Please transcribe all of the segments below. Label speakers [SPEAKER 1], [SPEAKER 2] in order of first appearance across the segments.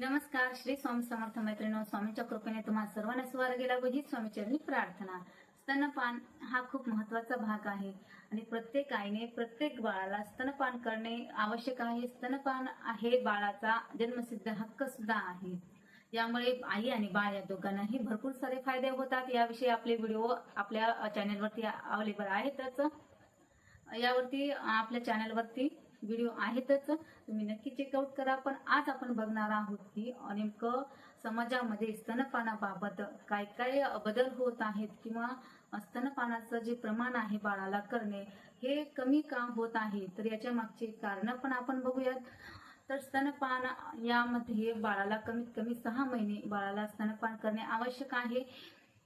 [SPEAKER 1] नमस्कार श्री स्वामी समर्थ मैत्रिणी स्वामीच्या कृपेने तुम्हाला सर्वांना स्वर गेला बघित ही स्वामीचरणी प्रार्थना. स्तनपान हा खूप महत्त्वाचा भाग आहे. आणि प्रत्येक आईने प्रत्येक बाळाला स्तनपान करणे आवश्यक आहे. स्तनपान हे बाळाचा जन्मसिद्ध हक्क सुद्धा आहे. यामुळे आई आणि बाळ या दोघांनाही भरपूर सारे फायदे होतात. याविषयी आपले व्हिडिओ आपल्या चॅनेलवरती अवेलेबल आहेतच. यावरती आपल्या चॅनेलवरती व्हिडिओ आहेतच. तुम्ही नक्की चेकआउट करा. पण आज आपण बघणार आहोत की नेमकं समाजामध्ये स्तनपानाबाबत काय काय बदल होत आहेत किंवा स्तनपानाचं जे प्रमाण आहे बाळाला करणे हे कमी का होत आहे? तर याच्या मागची कारण पण आपण बघूयात. तर स्तनपान यामध्ये बाळाला कमीत कमी सहा महिने बाळाला स्तनपान करणे आवश्यक आहे.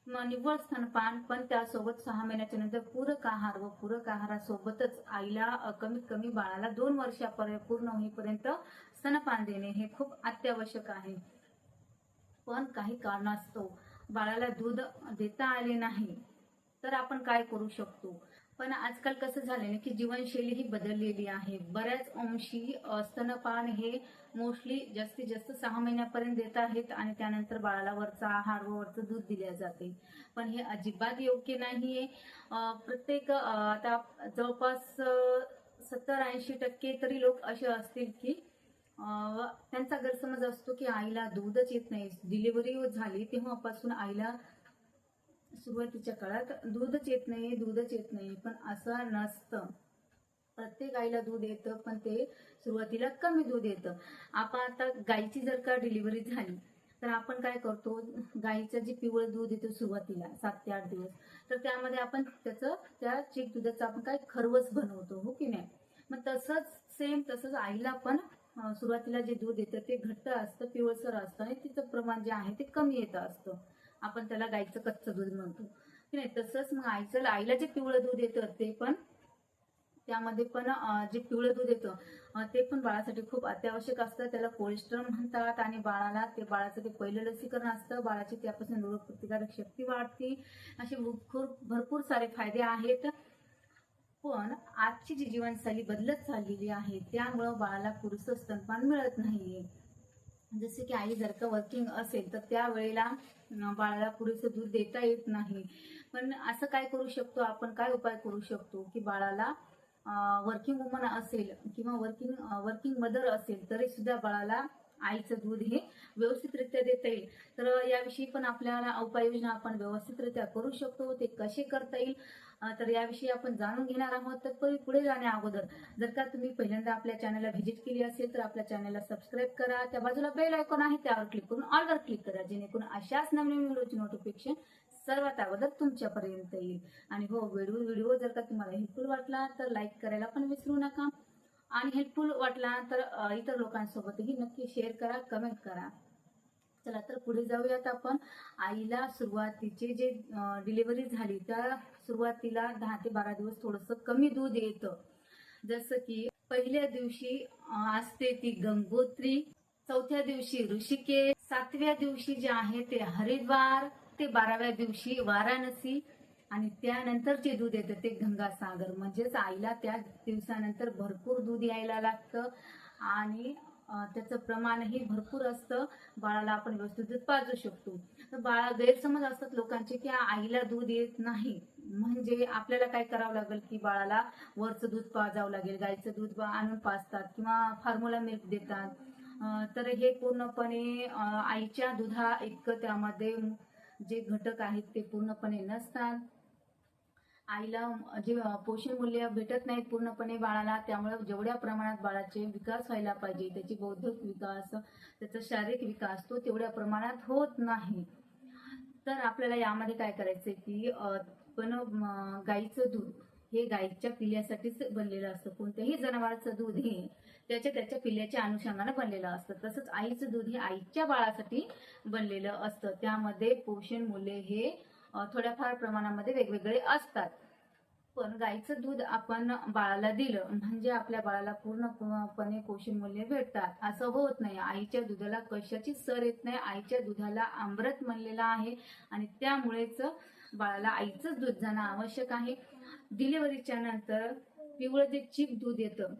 [SPEAKER 1] निव्वळ स्तनपान पण त्यासोबत सहा महिन्याच्या नंतर पूरक आहार व पूरक आहारासोबतच आईला कमीत कमी बाळाला दोन वर्षापर्यंत पूर्ण होईपर्यंत स्तनपान देणे हे खूप अत्यावश्यक आहे. पण काही कारणास्तव बाळाला दूध देता आले नाही. तर आपण काय करू शकतो? पण आजकाल कसं झालेलं की जीवनशैली ही बदललेली आहे. बऱ्याच अंशी स्तनपान हे मोस्टली जास्तीत जास्त सहा महिन्यापर्यंत देत आहेत आणि त्यानंतर बाळाला वरचा आहार व वरचं दूध दिल्या जाते. पण हे अजिबात योग्य नाहीये. प्रत्येक आता जवळपास सत्तर ऐंशी टक्के तरी लोक असे असतील की त्यांचा गैरसमज असतो की आईला दूधच येत नाही. डिलिव्हरी झाली तेव्हापासून आईला सुरुवातीच्या काळात दूधच येत नाही दूधच येत नाही पण असं नसतं. प्रत्येक गाईला दूध येतं पण ते सुरुवातीला कमी दूध येतं. आपण आता गाईची जर का डिलिव्हरी झाली तर आपण काय करतो? गाईचं जे पिवळं दूध येतं सुरुवातीला सात ते आठ दिवस तर त्यामध्ये आपण त्याचं त्या चीक दुधाचं आपण काय खरवस बनवतो हो की नाही? मग तसंच सेम तसंच आईला पण सुरुवातीला जे दूध येतं ते घट्ट असतं पिवळसर असतं आणि तिचं प्रमाण जे आहे ते कमी येतं असतं. आपण त्याला गायचं कच्चं दूध म्हणतो. की नाही तसंच मग आईचं आईला जे पिवळं दूध येतं ते पण त्यामध्ये पण जे पिवळं दूध येतं ते पण बाळासाठी खूप अत्यावश्यक असतं. त्याला कोलेस्ट्रॉल म्हणतात आणि बाळाला ते बाळाचं ते पहिलं लसीकरण असतं. बाळाची त्यापासून रोगप्रतिकारक शक्ती वाढते. असे भरपूर भरपूर सारे फायदे आहेत. पण आजची जी जीवनशैली बदलत चाललेली आहे त्यामुळं बाळाला पुरेसं स्तनपान मिळत नाहीये. जसे की आई जर का वर्किंग असेल तर त्यावेळेला बाळाला पुरेसं दूध देता येत नाही. पण असं काय करू शकतो? आपण काय उपाय करू शकतो? की बाळाला वर्किंग वुमन असेल किंवा वर्किंग वर्किंग मदर असेल तरी सुद्धा बाळाला आईचं दूध हे व्यवस्थितरित्या देता येईल. तर याविषयी पण आपल्याला उपाययोजना आपण व्यवस्थितरित्या करू शकतो. ते कसे करता येईल? तर याविषयी आपण जाणून घेणार आहोत. तर पुढे जाण्या अगोदर जर का तुम्ही पहिल्यांदा आपल्या चॅनलला व्हिजिट केली असेल तर आपल्या चॅनलला सबस्क्राईब करा. त्या बाजूला बेल आयकॉन आहे त्यावर क्लिक करून ऑलवर क्लिक करा जेणेकरून अशाच नवीन व्हिडिओची नोटिफिकेशन सर्वात अगोदर तुमच्यापर्यंत येईल. आणि हो व्हिडिओ व्हिडिओ जर का तुम्हाला हेल्पफुल वाटला तर लाईक करायला पण विसरू नका. आणि हेल्पफुल वाटला तर इतर लोकांसोबतही नक्की शेअर करा कमेंट करा. चला तर पुढे जाऊयात आपण. आईला सुरुवातीचे जे डिलिव्हरी झाली त्या सुरुवातीला दहा ते बारा दिवस थोडंसं कमी दूध येतं. जसं की पहिल्या दिवशी असते ती गंगोत्री चौथ्या दिवशी ऋषिकेश सातव्या दिवशी जे आहे ते हरिद्वार ते बाराव्या दिवशी वाराणसी आणि त्यानंतर जे दूध येतं ते गंगासागर. म्हणजेच आईला त्या दिवसानंतर भरपूर दूध यायला लागतं आणि त्याचं प्रमाणही भरपूर असतं. बाळाला आपण व्यवस्थित दूध पाजू शकतो. तर बाळा गैरसमज असतात लोकांचे की आईला दूध येत नाही. म्हणजे आपल्याला काय करावं लागेल की बाळाला वरचं दूध पाजावं लागेल गाईचं दूध आणून पाजतात किंवा फॉर्म्युला मिल्क देतात. तर हे पूर्णपणे आईच्या दुधा इतकं त्यामध्ये जे घटक आहेत ते पूर्णपणे नसतात. आईला जे पोषण मूल्य भेटत नाहीत पूर्णपणे बाळाला त्यामुळे जेवढ्या प्रमाणात बाळाचे विकास व्हायला पाहिजे त्याची बौद्धिक विकास त्याचा शारीरिक विकास तो तेवढ्या प्रमाणात होत नाही. तर आपल्याला यामध्ये काय करायचंय की पण गाईचं दूध हे गाईच्या पिल्यासाठीच बनलेलं असतं. कोणत्याही जनावराचं दूध हे त्याच्या त्याच्या पिल्ल्याच्या अनुषंगानं बनलेलं असतं. तसंच आईचं दूध हे आईच्या बाळासाठी बनलेलं असतं. त्यामध्ये पोषण मूल्य हे थोड्याफार प्रमाणामध्ये वेगवेगळे असतात. पण गाईचं दूध आपण बाळाला दिलं म्हणजे आपल्या बाळाला पूर्णपणे पोषण मूल्य भेटतात. असं होत नाही. आईच्या दुधाला कशाची सर येत नाही. आईच्या दुधाला आमरत म्हणलेलं आहे आणि त्यामुळेच बाळाला आईचंच दूध जाणं आवश्यक आहे. डिलिव्हरीच्या नंतर पिवळं जे चीप दूध येतं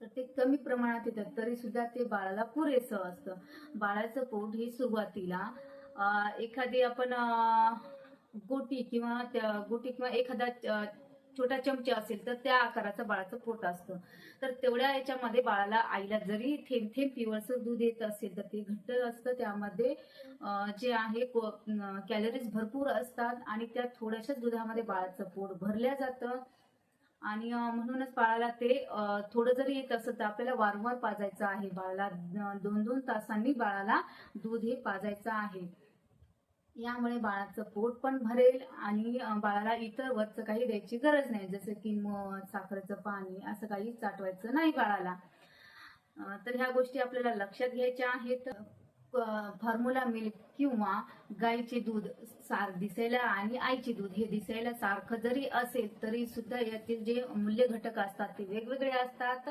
[SPEAKER 1] तर ते कमी प्रमाणात येतात तरी सुद्धा ते बाळाला पुरेसं असतं. बाळाचं पोट हे सुरुवातीला एखादी आपण गोटी किंवा त्या गोटी किंवा एखादा छोटा चमचा असेल तर त्या आकाराचं बाळाचं पोट असतं. तर तेवढ्या याच्यामध्ये बाळाला आईला जरी थेंब थेंब पिवळसर दूध येत असेल तर ते घट्ट असतं. त्यामध्ये जे आहे कॅलरीज भरपूर असतात आणि त्या थोड्याशाच दुधामध्ये बाळाचं पोट भरल्या जातं. आणि म्हणूनच बाळाला ते थोडं जरी येत असत तर आपल्याला वारंवार पाजायचं आहे. बाळाला दोन दोन तासांनी बाळाला दूध हे पाजायचं आहे. यामुळे बाळाचं पोट पण भरेल आणि बाळाला इतर वरचं काही द्यायची गरज नाही. जसं की मध साखरेचं पाणी असं काही चाटवायचं नाही बाळाला. तर ह्या गोष्टी आपल्याला लक्षात घ्यायच्या आहेत. फॉर्म्युला मिल्क किंवा गाईचे दूध सार दिसायला आणि आईचे दूध हे दिसायला सारखं जरी असेल तरी सुद्धा यातील जे मूल्य घटक असतात ते वेगवेगळे असतात.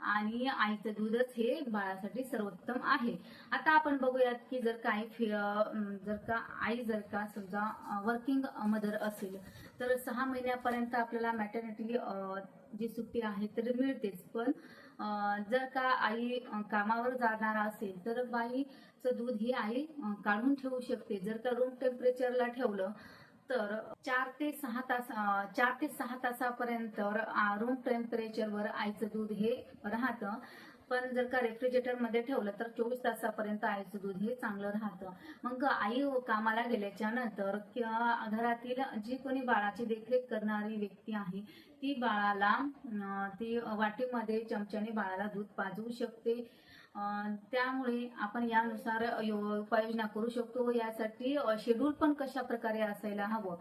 [SPEAKER 1] आणि आईचं दूधच हे बाळासाठी सर्वोत्तम आहे. आता आपण बघूयात की जर का आई जर का आई जर का समजा वर्किंग मदर असेल तर सहा महिन्यापर्यंत आपल्याला मॅटर्निटी जी सुट्टी आहे तर मिळतेच. पण जर का आई कामावर जाणार असेल तर बाईचं दूध ही आई काढून ठेवू शकते. जर का रूम टेम्परेचरला ठेवलं तर चार ते सहा तास चार ते सहा तासापर्यंत रूम टेम्परेचरवर आईचं दूध हे राहतं. पण जर का रेफ्रिजरेटरमध्ये ठेवलं तर चोवीस तासापर्यंत आईचं दूध हे चांगलं राहतं. मग आई कामाला गेल्याच्यानंतर घरातील जी कोणी बाळाची देखरेख करणारी व्यक्ती आहे ती बाळाला ती वाटीमध्ये चमच्याने बाळाला दूध पाजवू शकते. त्यामुळे आपण यानुसार यो- उपाययोजना करू शकतो यासाठी शेड्यूल पण कशा प्रकारे असायला हवं.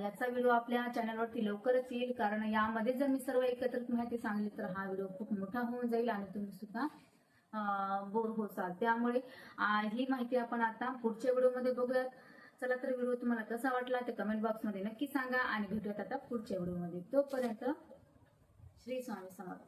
[SPEAKER 1] याचा व्हिडिओ आपल्या चॅनलवरती लवकरच येईल कारण यामध्ये जर मी सर्व एकत्रित माहिती सांगली तर हा व्हिडिओ खूप मोठा होऊन जाईल आणि तुम्ही सुद्धा बोर होसाल. त्यामुळे ही माहिती आपण आता पुढच्या व्हिडिओमध्ये बघूयात. चला तर व्हिडिओ तुम्हाला कसा वाटला ते कमेंट बॉक्समध्ये नक्की सांगा आणि भेटूयात आता पुढच्या व्हिडिओमध्ये तोपर्यंत श्री स्वामी समर्थ.